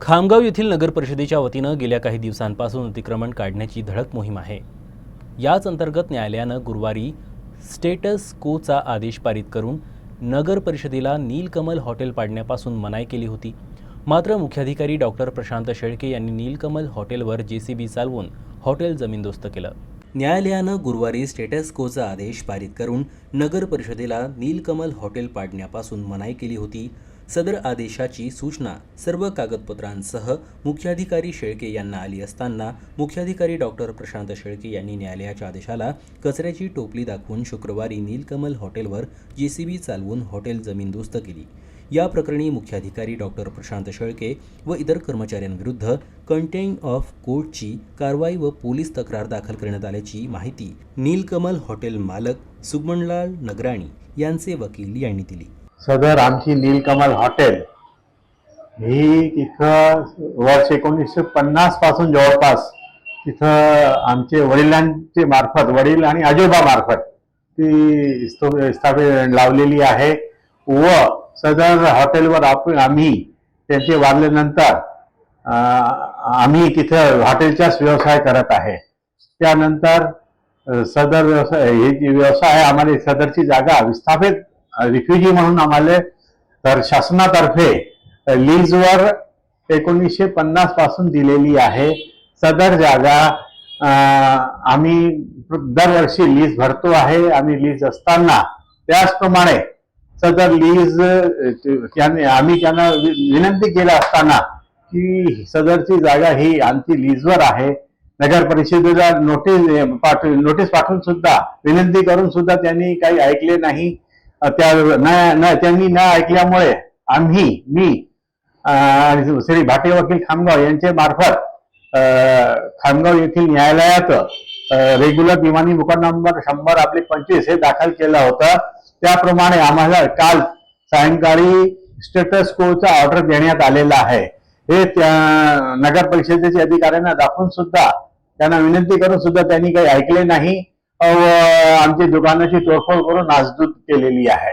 खामगाव येथील नगर परिषदेच्या वतीनं गेल्या काही दिवसांपासून अतिक्रमण काढण्याची धडक मोहीम आहे. याच अंतर्गत न्यायालयानं गुरुवारी स्टेटस कोचा आदेश पारित करून नगर परिषदेला नीलकमल हॉटेल पाडण्यापासून मनाई केली होती. मात्र मुख्याधिकारी डॉक्टर प्रशांत शेळके यांनी नीलकमल हॉटेलवर जे सी बी चालवून हॉटेल जमीनदोस्त केलं. न्यायालयानं गुरुवारी स्टेटस कोचा आदेश पारित करून नगर परिषदेला नीलकमल हॉटेल पाडण्यापासून मनाई केली होती. सदर आदेशाची सूचना सर्व कागदपत्रांसह मुख्याधिकारी शेळके यांना आली असताना मुख्याधिकारी डॉक्टर प्रशांत शेळके यांनी न्यायालयाच्या आदेशाला कचऱ्याची टोपली दाखवून शुक्रवारी नीलकमल हॉटेलवर जेसीबी चालवून हॉटेल जमीनदोस्त केली. या प्रकरणी मुख्याधिकारी डॉक्टर प्रशांत शेळके व इतर कर्मचाऱ्यांविरुद्ध कंटेंट ऑफ कोर्टची कारवाई व पोलीस तक्रार दाखल करण्यात आल्याची माहिती नीलकमल हॉटेल मालक सुमनलाल नगराणी यांचे वकील यांनी दिली. सदर आमची नीलकमल हॉटेल. ही तिथं वर्ष एकोणीसशे पन्नासपासून जवळपास तिथं आमचे वडिलांचे मार्फत वडील आणि आजोबा मार्फत ती स्थापित लावलेली आहे व सदर हॉटेलवर आपण आम्ही त्यांचे वाढल्यानंतर आम्ही तिथं हॉटेलचाच व्यवसाय करत आहे. त्यानंतर सदर व्यवसाय हे जी व्यवसाय आहे आम्हाला सदरची जागा विस्थापित रिफ्युजी म्हणून आम्हाला तर शासनातर्फे लीजवर एकोणीसशे पन्नासपासून दिलेली आहे. सदर जागा आम्ही दरवर्षी लीज भरतो आहे. आम्ही लीज असताना त्याचप्रमाणे सदर लीज त्याने आम्ही त्यांना विनंती केलं असताना की सदरची जागा ही आमची लीजवर आहे. नगर परिषदेला नोटीस पाठव नोटीस पाठवून सुद्धा विनंती करून सुद्धा त्यांनी काही ऐकले नाही. त्या न त्यांनी न ऐकल्यामुळे आम्ही मी श्री भाटे वकील खामगाव यांचे मार्फत खामगाव येथील न्यायालयात रेग्युलर विमानी मुकदमा नंबर शंभर आपले पंचवीस हे दाखल केलं होतं. त्याप्रमाणे आम्हाला काल सायंकाळी स्टेटस कोचा ऑर्डर देण्यात आलेला आहे. हे त्या नगर परिषदेच्या अधिकाऱ्यांना दाखवून सुद्धा त्यांना विनंती करून सुद्धा त्यांनी काही ऐकले नाही. आमची दुकानाची तोडफोड करून नासधूत केलेली आहे.